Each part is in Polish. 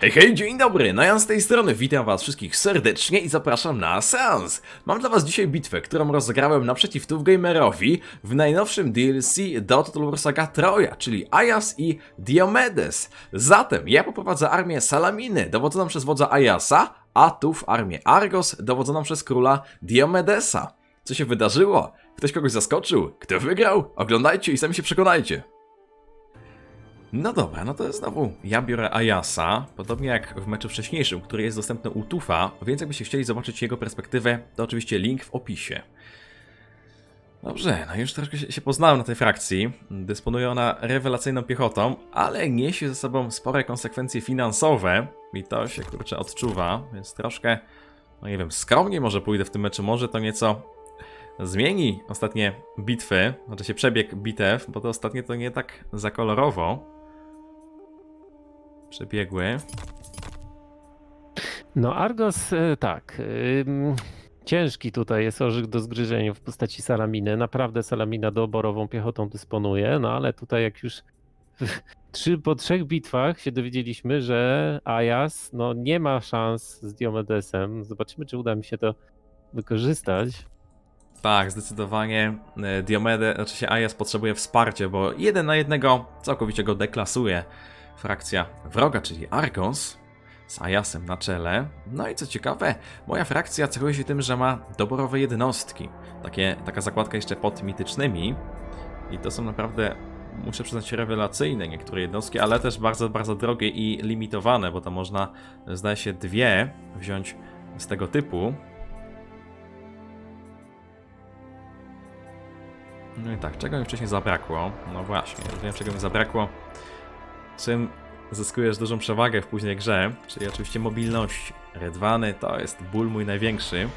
Hej, hej, dzień dobry, no ja z tej strony witam was wszystkich serdecznie i zapraszam na seans. Mam dla was dzisiaj bitwę, którą rozegrałem naprzeciw Gamerowi w najnowszym DLC do Total War Saga Troja, czyli Ajas i Diomedes. Zatem ja poprowadzę armię Salaminy, dowodzoną przez wodza Ajasa, a Tuf armię Argos, dowodzoną przez króla Diomedesa. Co się wydarzyło? Ktoś kogoś zaskoczył? Kto wygrał? Oglądajcie i sami się przekonajcie. No dobra, no to znowu ja biorę Ayasa, podobnie jak w meczu wcześniejszym, który jest dostępny u Tufa, więc jakbyście chcieli zobaczyć jego perspektywę, to oczywiście link w opisie. Dobrze, no już troszkę się poznałem na tej frakcji. Dysponuje ona rewelacyjną piechotą, ale niesie ze sobą spore konsekwencje finansowe i to się kurczę odczuwa, więc troszkę, no nie wiem, skromnie może pójdę w tym meczu, może to nieco zmieni ostatnie bitwy, znaczy się przebieg bitew, bo to ostatnie to nie tak za kolorowo przebiegły. No Argos, e, tak. Ciężki tutaj jest orzech do zgryzienia w postaci salaminy. Naprawdę salamina doborową piechotą dysponuje, no ale tutaj jak już trzy, po trzech bitwach się dowiedzieliśmy, że Ajas no, nie ma szans z Diomedesem. Zobaczymy, czy uda mi się to wykorzystać. Tak, zdecydowanie e, Diomedes, znaczy się Ajas potrzebuje wsparcia, bo jeden na jednego całkowicie go deklasuje frakcja wroga, czyli Argos z Ajasem na czele. No i co ciekawe, moja frakcja cechuje się tym, że ma doborowe jednostki. Takie, taka zakładka jeszcze pod mitycznymi. I to są naprawdę, muszę przyznać, rewelacyjne niektóre jednostki, ale też bardzo, bardzo drogie i limitowane, bo to można, zdaje się, dwie wziąć z tego typu. No i tak, czego mi wcześniej zabrakło? No właśnie, wiem czego mi zabrakło. Czym zyskujesz dużą przewagę w później grze, czyli oczywiście mobilność. Redwany to jest ból mój największy.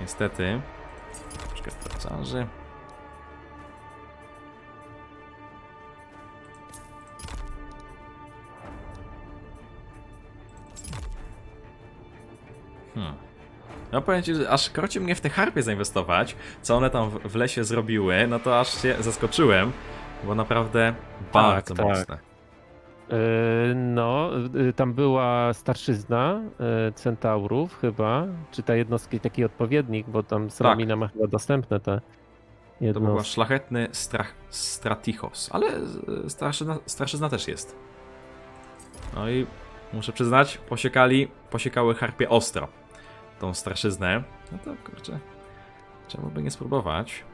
Niestety. Troszkę pracarzy. Hmm. No powiem ci, że aż kroci mnie w te harpie zainwestować, co one tam w- lesie zrobiły, no to aż się zaskoczyłem, bo naprawdę bardzo tak. mocne. No, yy, tam była starszyzna yy, centaurów chyba, czy ta jednostka taki odpowiednik, bo tam salamina ma chyba dostępne te To był jednostki. szlachetny strach, Stratichos, ale e, straszyzna, straszyzna też jest. No i muszę przyznać, posiekali, posiekały harpie ostro tą straszyznę. No to kurczę, czemu by nie spróbować?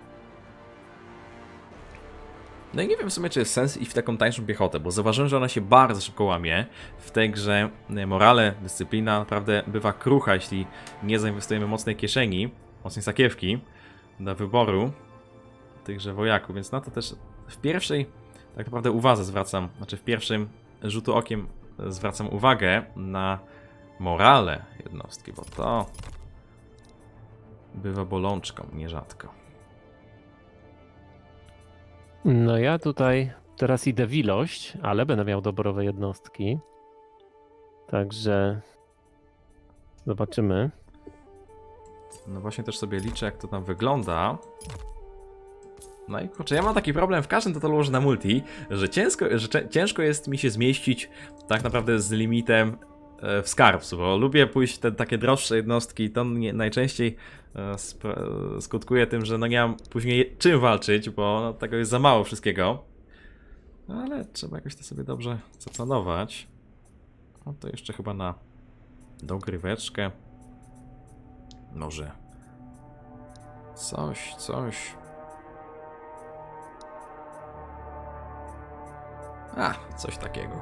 No i nie wiem w sumie, czy jest sens i w taką tańszą piechotę, bo zauważyłem, że ona się bardzo szybko łamie. W tej grze e, morale, dyscyplina naprawdę bywa krucha, jeśli nie zainwestujemy mocnej kieszeni, mocnej sakiewki do wyboru tychże wojaków, więc na to też w pierwszej tak naprawdę uwadze zwracam, znaczy w pierwszym rzutu okiem zwracam uwagę na morale jednostki, bo to bywa bolączką nierzadko. No ja tutaj teraz idę w ilość, ale będę miał doborowe jednostki. Także zobaczymy. No właśnie też sobie liczę, jak to tam wygląda. No i kurczę, ja mam taki problem w każdym Total Warze na multi, że ciężko, że ciężko jest mi się zmieścić tak naprawdę z limitem w skarbcu, bo lubię pójść w te takie droższe jednostki, to nie, najczęściej e, spra- skutkuje tym, że no nie mam później czym walczyć, bo no, tego jest za mało wszystkiego. No, ale trzeba jakoś to sobie dobrze zaplanować. No to jeszcze chyba na dogryweczkę. Może coś, coś. A, coś takiego.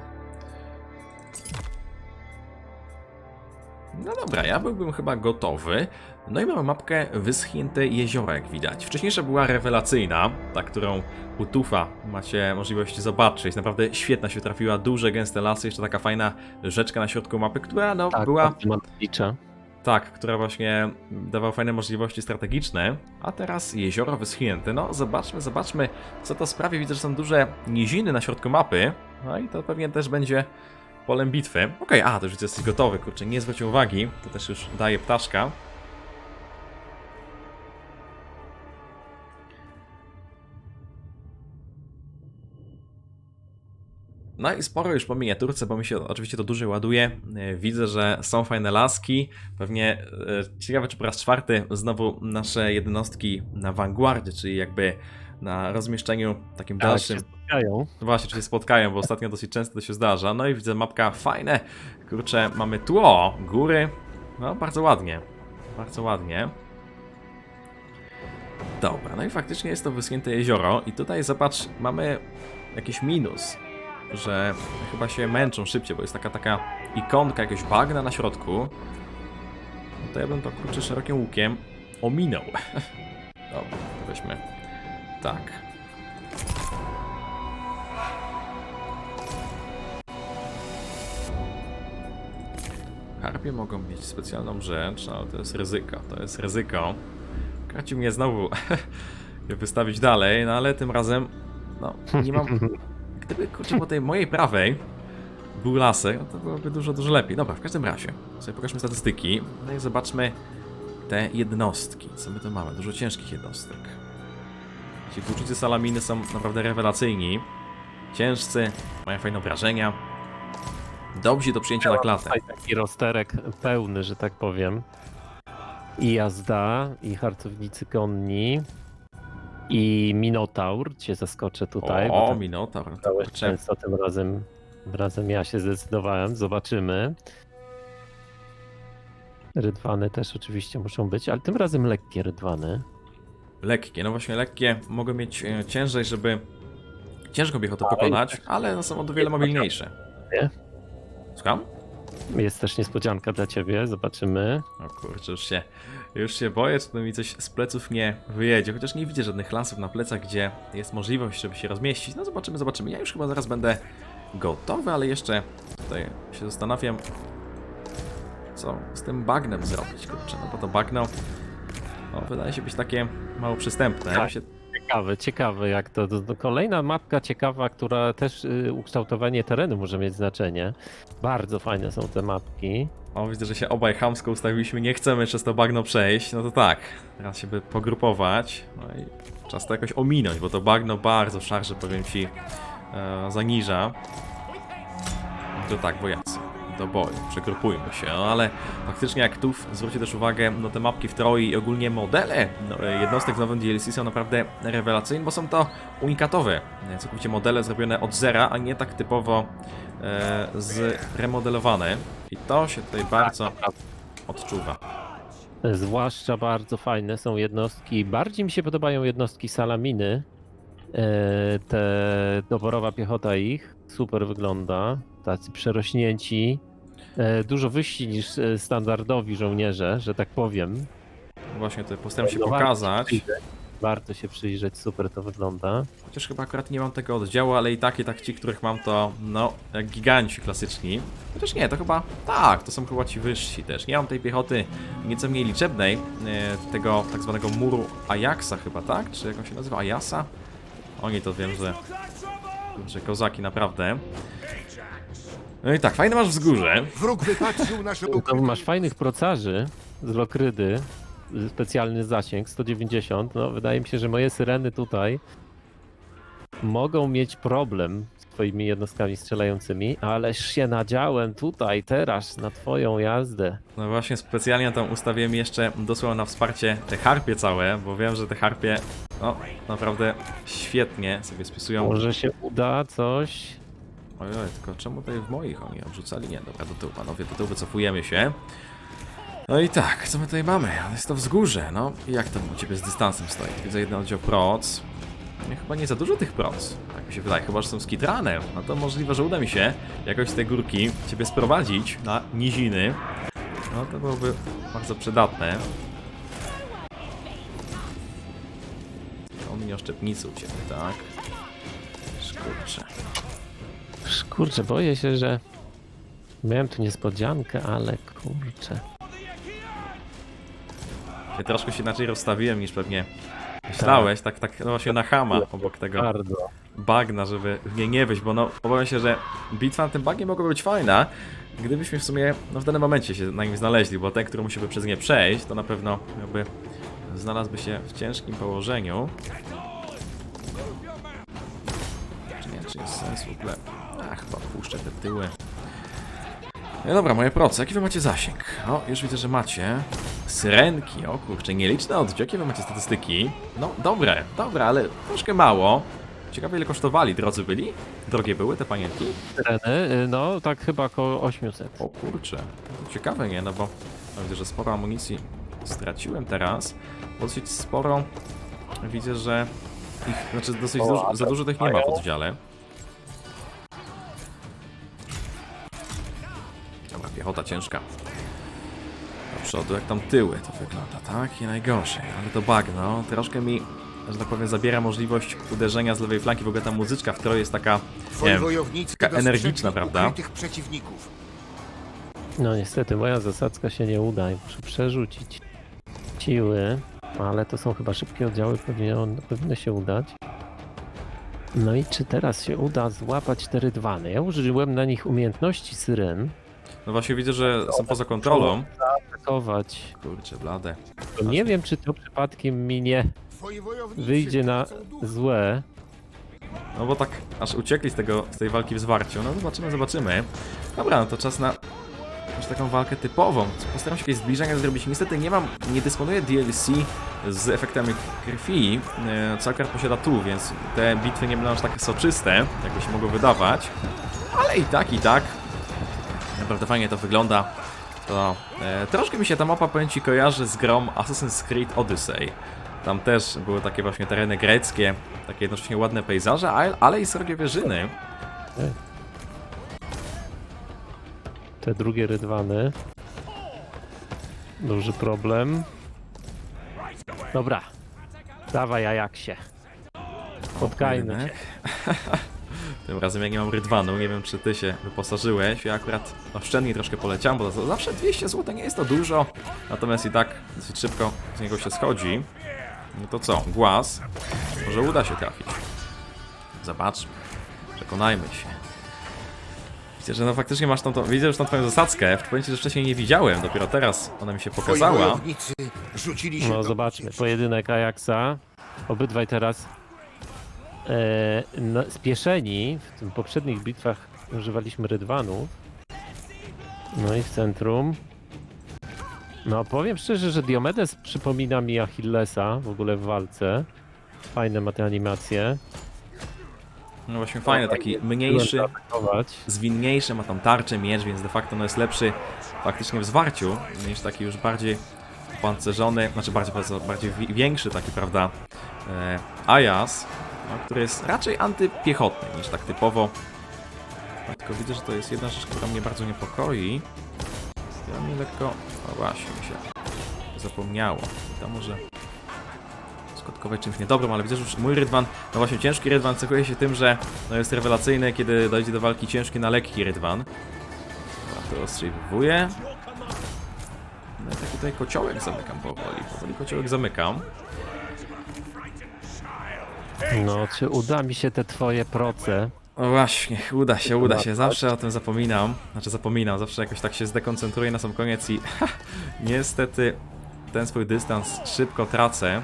No dobra, ja byłbym chyba gotowy. No i mamy mapkę Wyschnięte jeziora, jak widać. Wcześniejsza była rewelacyjna, ta, którą u Tufa macie możliwość zobaczyć. Naprawdę świetna się trafiła, duże, gęste lasy, jeszcze taka fajna rzeczka na środku mapy, która no, była bardzo matlicza. tak, która właśnie dawała fajne możliwości strategiczne, a teraz jezioro wyschnięte. No, zobaczmy, zobaczmy, co to sprawi. Widzę, że są duże niziny na środku mapy, no i to pewnie też będzie polem bitwy. Okej, a, to już jesteś gotowy, kurczę, nie zwróć uwagi, to też już daje ptaszka. No i sporo już po miniaturce, bo mi się oczywiście to dłużej ładuje. E, Widzę, że są fajne laski. Pewnie e, ciekawe, czy po raz czwarty znowu nasze jednostki na Vanguardzie, czyli jakby na rozmieszczeniu takim Tak, dalszym. się spotkają. Właśnie, czy się spotkają, bo ostatnio dosyć często to się zdarza. No i widzę mapka fajne. Kurczę, mamy tło, góry. No, bardzo ładnie. Bardzo ładnie. Dobra, no i faktycznie jest to wyschnięte jezioro. I tutaj zobacz, mamy jakiś minus, że chyba się męczą szybciej, bo jest taka taka ikonka, jakiegoś bagna na środku. No to ja bym to kurczę szerokim łukiem ominął. Dobra, weźmy. Tak. Harpie mogą mieć specjalną rzecz, ale to jest ryzyko, to jest ryzyko. Kaci mnie znowu je wystawić dalej, no ale tym razem, no, nie mam... Gdyby, kurczę, po tej mojej prawej był lasek, no to byłoby dużo, dużo lepiej. Dobra, w każdym razie, sobie pokażmy statystyki, no i zobaczmy te jednostki. Co my tu mamy? Dużo ciężkich jednostek. Ci salaminy są naprawdę rewelacyjni. Ciężcy, mają fajne obrażenia. Dobrzy do przyjęcia na klatę. Taki rozterek pełny, że tak powiem. I jazda, i harcownicy konni, i Minotaur. Cię zaskoczę tutaj. O, tak Minotaur. no często tym razem, razem ja się zdecydowałem. Zobaczymy. Rydwany też oczywiście muszą być, ale tym razem lekkie rydwany. Lekkie, no właśnie lekkie mogą mieć e, ciężej, żeby ciężką piechotę Ale pokonać, ale no są o wiele mobilniejsze. Nie? Słucham? Jest też niespodzianka dla ciebie, zobaczymy. O kurczę, już się, już się boję, czy to mi coś z pleców nie wyjedzie, chociaż nie widzę żadnych lansów na plecach, gdzie jest możliwość, żeby się rozmieścić. No zobaczymy, zobaczymy. Ja już chyba zaraz będę gotowy, ale jeszcze tutaj się zastanawiam, co z tym bagnem zrobić, kurczę, no bo to bagno no, wydaje się być takie mało przystępne. Tak. Się... Ciekawe, ciekawe jak to, to, to. Kolejna mapka ciekawa, która też y, ukształtowanie terenu może mieć znaczenie. Bardzo fajne są te mapki. O, widzę, że się obaj chamsko ustawiliśmy, nie chcemy przez to bagno przejść, no to tak, teraz się by pogrupować, no i czas to jakoś ominąć, bo to bagno bardzo szarże, powiem Ci, e, zaniża. To tak, wojacy, do boju, przegrupujmy się, no ale faktycznie jak tu, zwróćcie też uwagę, no te mapki w Troi i ogólnie modele no, jednostek w nowym DLC są naprawdę rewelacyjne, bo są to unikatowe, całkowicie modele zrobione od zera, a nie tak typowo e, zremodelowane. I to się tutaj bardzo odczuwa. Zwłaszcza bardzo fajne są jednostki. Bardziej mi się podobają jednostki salaminy. E, te doborowa piechota ich super wygląda. Tacy przerośnięci. E, dużo wyżsi niż e, standardowi żołnierze, że tak powiem. Właśnie tutaj postaram się No warto pokazać. się. Warto się przyjrzeć, super to wygląda. Chociaż chyba akurat nie mam tego oddziału, ale i tak, i tak ci, których mam to, no, jak giganci klasyczni. Chociaż nie, to chyba, tak, to są chyba ci wyżsi też. Nie mam tej piechoty nieco mniej liczebnej, e, tego tak zwanego muru Ajaxa chyba, tak? Czy jak on się nazywa? Ajasa? Oni to wiem, że, że kozaki naprawdę. No i tak, fajne masz wzgórze. Wróg wypatrzył nasze Tam masz fajnych procarzy z Lokrydy. Specjalny zasięg 190. No, wydaje mi się, że moje syreny tutaj mogą mieć problem z twoimi jednostkami strzelającymi, ależ się nadziałem tutaj, teraz, na twoją jazdę. No właśnie, specjalnie tam ustawiłem jeszcze dosłownie na wsparcie te harpie całe, bo wiem, że te harpie, no, naprawdę świetnie sobie spisują. Może się uda coś. Ojoj, tylko czemu tutaj w moich oni odrzucali? Nie, dobra, do tyłu, panowie, do tyłu wycofujemy się. No i tak, co my tutaj mamy? Jest to wzgórze, no. I jak tam u ciebie z dystansem stoi? Widzę jeden oddział proc. Nie, chyba nie za dużo tych proc. Tak mi się wydaje, chyba, że są skitrane. No to możliwe, że uda mi się jakoś z tej górki ciebie sprowadzić na niziny. No to byłoby bardzo przydatne. On nie oszczepnicy u ciebie, tak? Szkurcze. Kurczę, boję się, że miałem tu niespodziankę, ale kurczę. Ja troszkę się inaczej rozstawiłem niż pewnie myślałeś, tak, tak, no właśnie na hama obok tego Bardzo. bagna, żeby w nie nie wyjść, bo no obawiam się, że bitwa na tym bagnie mogła być fajna, gdybyśmy w sumie no w danym momencie się na nim znaleźli, bo ten, który musi by przez nie przejść, to na pewno jakby znalazłby się w ciężkim położeniu. Czy nie, czy jest sens w ogóle? A, chyba puszczę te tyły. No dobra, moje proce, jaki wy macie zasięg? O, już widzę, że macie. Syrenki, o kurczę, nieliczne oddział, jakie wy macie statystyki? No, dobre, dobre, ale troszkę mało. Ciekawe ile kosztowali, drodzy byli? Drogie były te panienki? Tereny, y, no tak chyba około 800. O kurczę, to ciekawe, nie? No bo no widzę, że sporo amunicji straciłem teraz. Dosyć sporo widzę, że ich, znaczy dosyć O, dużo, za dużo tych nie ma w oddziale. Dobra, piechota ciężka. Do przodu, jak tam tyły to wygląda, tak? I najgorzej, ale to bagno troszkę mi, że tak powiem, zabiera możliwość uderzenia z lewej flanki. W ogóle ta muzyczka w troje jest taka, nie wiem, taka energiczna, prawda? No niestety moja zasadzka się nie uda i muszę przerzucić siły, ale to są chyba szybkie oddziały, pewnie on, powinno się udać. No i czy teraz się uda złapać te rydwany? Ja użyłem na nich umiejętności syren, No właśnie widzę, że są poza kontrolą. atakować. Kurczę, blade. To nie wiem, czy to przypadkiem mi nie wyjdzie na złe. No bo tak aż uciekli z, tego, z tej walki w zwarciu. No zobaczymy, zobaczymy. Dobra, no to czas na już taką walkę typową. Postaram się jakieś zbliżenia zrobić. Niestety nie mam, nie dysponuję DLC z efektami krwi. E, Calkar posiada tu, więc te bitwy nie będą aż takie soczyste, jakby się mogło wydawać. Ale i tak, i tak. Naprawdę fajnie to wygląda. To e, troszkę mi się ta mapa, powiem ci, kojarzy z grą Assassin's Creed Odyssey. Tam też były takie właśnie tereny greckie, takie jednocześnie ładne pejzaże, ale, ale i srogie wieżyny. Te drugie rydwany. Duży problem. Dobra. Dawaj, Ajaksie. Spotkajmy się. Tym razem ja nie mam rydwanu, nie wiem czy ty się wyposażyłeś. Ja akurat oszczędnie troszkę poleciałem, bo zawsze 200 zł nie jest to dużo. Natomiast i tak dosyć szybko z niego się schodzi. No to co, głaz? Może uda się trafić. Zobaczmy. Przekonajmy się. Widzę, że no faktycznie masz tą, tą widzę już tą twoją zasadzkę. W ci, że wcześniej nie widziałem, dopiero teraz ona mi się pokazała. się No zobaczmy, pojedynek Ajaxa. Obydwaj teraz e, no, spieszeni. W tym poprzednich bitwach używaliśmy rydwanów. No i w centrum. No powiem szczerze, że Diomedes przypomina mi Achillesa w ogóle w walce. Fajne ma te animacje. No właśnie fajny, taki mniejszy. Atakować. zwinniejszy, ma tam tarczę, miecz, więc de facto no jest lepszy faktycznie w zwarciu niż taki już bardziej pancerzony, znaczy bardziej, bardzo- bardziej wi- większy taki, prawda, e, Ajas, który jest raczej antypiechotny niż tak typowo. No, tylko widzę, że to jest jedna rzecz, która mnie bardzo niepokoi. Ja mi lekko, no właśnie, mi się zapomniało. To może skutkować czymś niedobrym, ale widzę, że już mój rydwan, no właśnie ciężki rydwan cechuje się tym, że no jest rewelacyjny, kiedy dojdzie do walki ciężki na lekki rydwan. Dobra, to ostrzeliwuję. No i taki tutaj kociołek zamykam powoli, powoli kociołek zamykam. No, czy uda mi się te twoje proce? O właśnie, uda się, uda się, zawsze o tym zapominam. Znaczy zapominam, zawsze jakoś tak się zdekoncentruję na sam koniec i niestety ten swój dystans szybko tracę.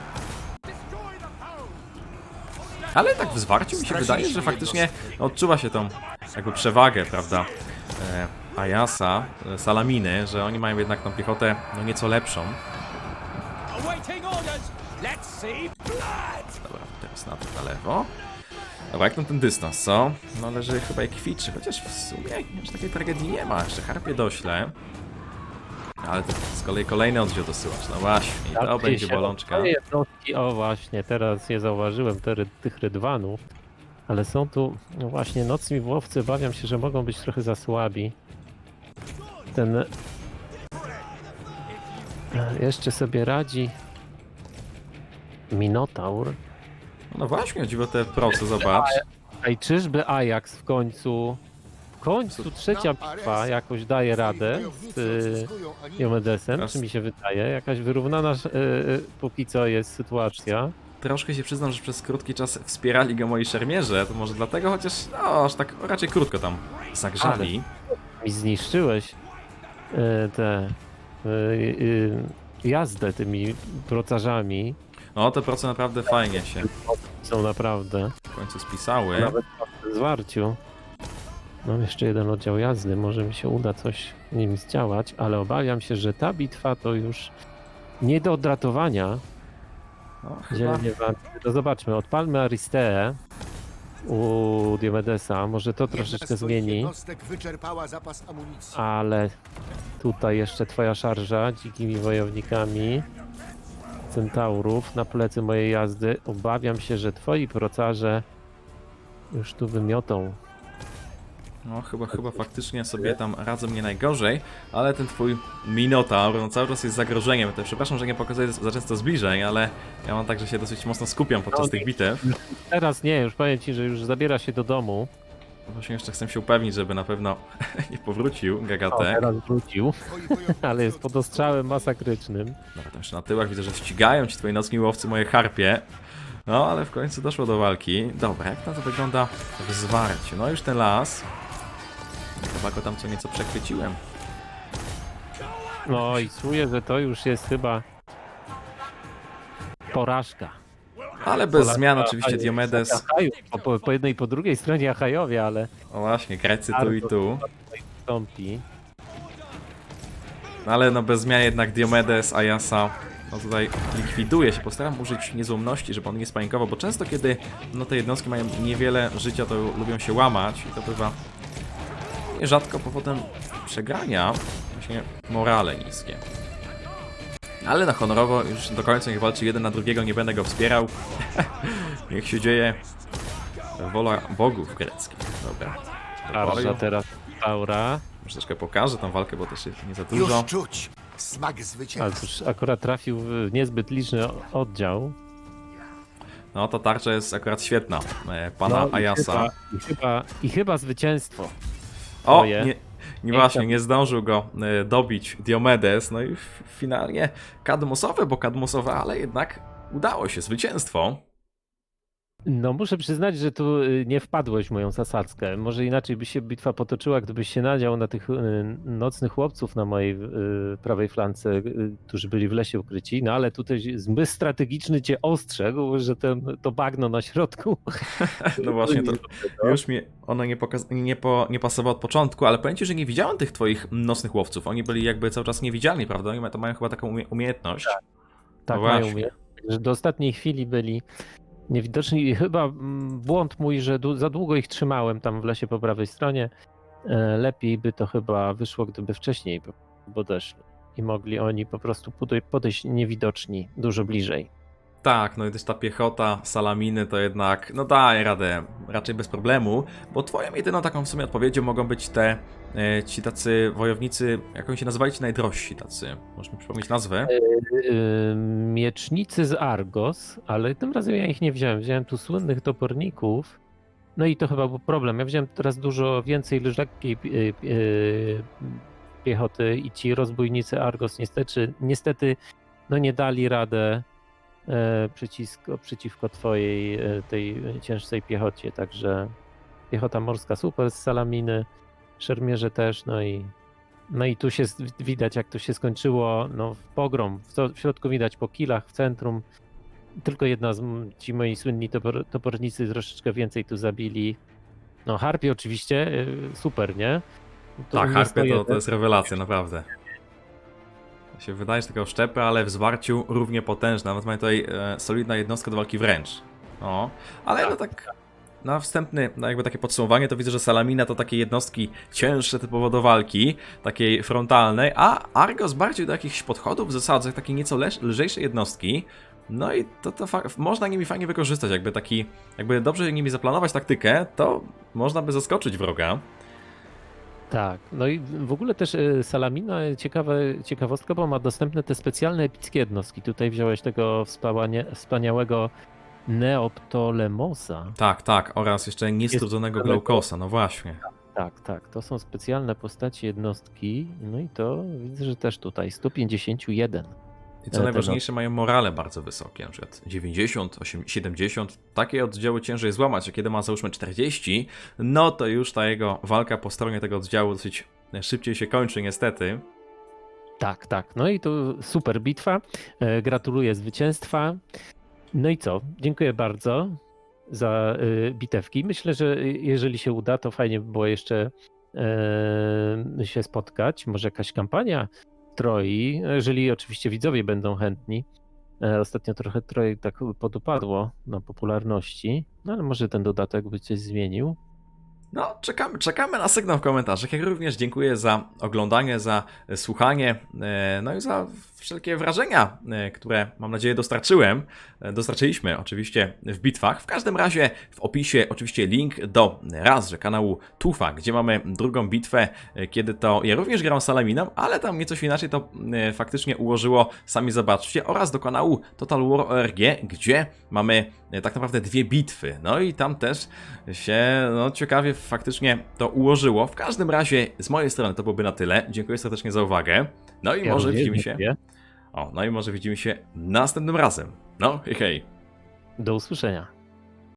Ale tak w zwarciu mi się wydaje, że faktycznie no, odczuwa się tą jakby przewagę, prawda, e, Ayasa, e, Salaminy, że oni mają jednak tą piechotę no nieco lepszą. Awaiting orders. Let's see blood. Teraz na lewo. Dobra, jak tam ten dystans, co? No leży chyba jak kwiczy, chociaż w sumie już takiej tragedii nie ma. Jeszcze harpie doślę. Ale to z kolei kolejny oddział dosyłasz. No właśnie, i to Lepiej będzie się bolączka. o właśnie, teraz je zauważyłem, te, ry- tych rydwanów. Ale są tu, no właśnie, nocni łowcy, obawiam się, że mogą być trochę za słabi. Ten... e, Jeszcze sobie radzi Minotaur. No właśnie, dziwo te proce, zobacz. Ej, czyżby Ajax w końcu, w końcu trzecia bitwa jakoś daje radę z y, Diomedesem, Teraz- czy mi się wydaje? Jakaś wyrównana y, y, póki co jest sytuacja. Troszkę się przyznam, że przez krótki czas wspierali go moi szermierze, to może dlatego, chociaż no, aż tak raczej krótko tam zagrzali. mi zniszczyłeś e, te e, e, jazdę tymi procarzami. No, te proce naprawdę fajnie się Są naprawdę. w końcu spisały. Nawet w zwarciu. Mam jeszcze jeden oddział jazdy, może mi się uda coś nim zdziałać, ale obawiam się, że ta bitwa to już nie do odratowania. No, chyba... Zielenie walki. To zobaczmy, odpalmy Aristeę u Diomedesa, może to Jedna troszeczkę z twoich zmieni, jednostek wyczerpała zapas amunicji. ale tutaj jeszcze twoja szarża dzikimi wojownikami centaurów na plecy mojej jazdy. Obawiam się, że twoi procarze już tu wymiotą. No chyba, chyba faktycznie sobie tam radzą nie najgorzej, ale ten twój Minotaur no, cały czas jest zagrożeniem. To przepraszam, że nie pokazuję za często zbliżeń, ale ja mam tak, że się dosyć mocno skupiam podczas No, tych bitew. Teraz nie, już powiem ci, że już zabiera się do domu. Właśnie jeszcze chcę się upewnić, żeby na pewno nie powrócił O, Gagatek. teraz wrócił, ale jest pod ostrzałem masakrycznym. Dobra, tam jeszcze na tyłach widzę, że ścigają ci twoi nocni łowcy moje harpie. No, ale w końcu doszło do walki. Dobra, jak na to wygląda w zwarciu? No już ten las. Chyba go tam co nieco przechwyciłem. No i czuję, że to już jest chyba porażka. Ale bez Pola- zmian oczywiście Diomedes. Achaju, po, po, jednej i po drugiej stronie Achajowie, ale O właśnie, Grecy tu i tu. wstąpi. No ale no bez zmian jednak Diomedes, Ayasa no tutaj likwiduje się. Postaram użyć niezłomności, żeby on nie spanikował, bo często kiedy no te jednostki mają niewiele życia, to lubią się łamać i to bywa nierzadko powodem przegrania. Właśnie morale niskie. Ale na honorowo już do końca niech walczy jeden na drugiego, nie będę go wspierał. niech się dzieje wola bogów greckich. Dobra. Arża teraz Taura. Może troszkę pokażę tą walkę, bo też jest nie za Już dużo. czuć smak Ale zwycięstwa. cóż, akurat trafił w niezbyt liczny oddział. No to tarcza jest akurat świetna. e, Pana No i Ayasa. Chyba, i, chyba, I chyba zwycięstwo. O, twoje. nie, nie właśnie, nie zdążył go e, dobić Diomedes. No i finalnie kadmusowe, bo kadmusowe, ale jednak udało się, zwycięstwo. No muszę przyznać, że tu y, nie wpadłeś w moją zasadzkę. Może inaczej by się bitwa potoczyła, gdybyś się nadział na tych y, nocnych chłopców na mojej y, prawej flance, którzy byli w lesie ukryci, no ale tutaj zmysł strategiczny cię ostrzegł, że ten, to bagno na środku... No właśnie, to już mi ono nie, pokaz- nie, po, nie pasowało od początku, ale powiem ci, że nie widziałem tych twoich nocnych łowców. Oni byli jakby cały czas niewidzialni, prawda? Oni to mają chyba taką umie- umiejętność. Tak No mają właśnie. Że do ostatniej chwili byli niewidoczni i chyba mm, błąd mój, że za długo ich trzymałem tam w lesie po prawej stronie. E, Lepiej by to chyba wyszło, gdyby wcześniej po- podeszli i mogli oni po prostu podej- podejść niewidoczni dużo bliżej. Tak, no i też ta piechota, salaminy to jednak, no daje radę, raczej bez problemu, bo twoją jedyną taką w sumie odpowiedzią mogą być te, e, ci tacy wojownicy, jak oni się nazywali ci najdrożsi tacy, możesz mi przypomnieć nazwę? Yy, Miecznicy z Argos, ale tym razem ja ich nie wziąłem. Wziąłem tu słynnych toporników. No i to chyba był problem. Ja wziąłem teraz dużo więcej lekkiej yy, yy, piechoty i ci rozbójnicy Argos niestety, niestety no nie dali radę e, przeciwko, przeciwko twojej e, tej cięższej piechocie, także piechota morska super z salaminy, szermierze też, no i no i tu się widać, jak to się skończyło. No, w pogrom. W, w środku widać po kilach, w centrum. Tylko jedna z ci moi słynni topor, topornicy troszeczkę więcej tu zabili. No, Harpie oczywiście, y, super, nie? To tak, Harpie to, to jest rewelacja, naprawdę. Się wydaje, że tylko szczepy, ale w zwarciu równie potężne, nawet mają tutaj e, solidna jednostka do walki wręcz. No, ale no tak na wstępny, no jakby takie podsumowanie, to widzę, że Salamina to takie jednostki cięższe typowo do walki, takiej frontalnej, a Argos bardziej do jakichś podchodów, zasadzek, takie nieco lżejsze jednostki. No i to, to można nimi fajnie wykorzystać, jakby taki, jakby dobrze nimi zaplanować taktykę, to można by zaskoczyć wroga. Tak, no i w ogóle też y, Salamina, ciekawe, ciekawostka, bo ma dostępne te specjalne epickie jednostki. Tutaj wziąłeś tego wspaniałe, wspaniałego Neoptolemosa. Tak, tak, oraz jeszcze niestrudzonego. Glaukosa, no właśnie. Tak, tak, to są specjalne postaci jednostki. No i to widzę, że też tutaj 151. I co E, najważniejsze, mają morale bardzo wysokie, na przykład 90, 80, 70. Takie oddziały ciężej złamać, a kiedy ma załóżmy 40, no to już ta jego walka po stronie tego oddziału dosyć szybciej się kończy niestety. Tak, tak. No i to super bitwa. E, Gratuluję zwycięstwa. No i co? Dziękuję bardzo. za y, bitewki. Myślę, że jeżeli się uda, to fajnie by było jeszcze e, się spotkać. Może jakaś kampania Troi, jeżeli oczywiście widzowie będą chętni. E, Ostatnio trochę Troi tak podupadło na popularności, no ale może ten dodatek by coś zmienił. No, czekamy, czekamy na sygnał w komentarzach. Jak również dziękuję za oglądanie, za e, słuchanie, e, no i za wszelkie wrażenia, e, które mam nadzieję dostarczyłem. E, Dostarczyliśmy oczywiście w bitwach. W każdym razie w opisie oczywiście link do raz, że kanału Tufa, gdzie mamy drugą bitwę, e, kiedy to ja również gram Salaminem, ale tam nieco inaczej to faktycznie ułożyło, sami zobaczcie, oraz do kanału Total War ORG, gdzie mamy tak naprawdę dwie bitwy. No i tam też się no, ciekawie faktycznie to ułożyło. W każdym razie z mojej strony to byłoby na tyle. Dziękuję serdecznie za uwagę. No i Ja może również widzimy się. dziękuję. O, no i może widzimy się następnym razem. No, hej, hej. Do usłyszenia.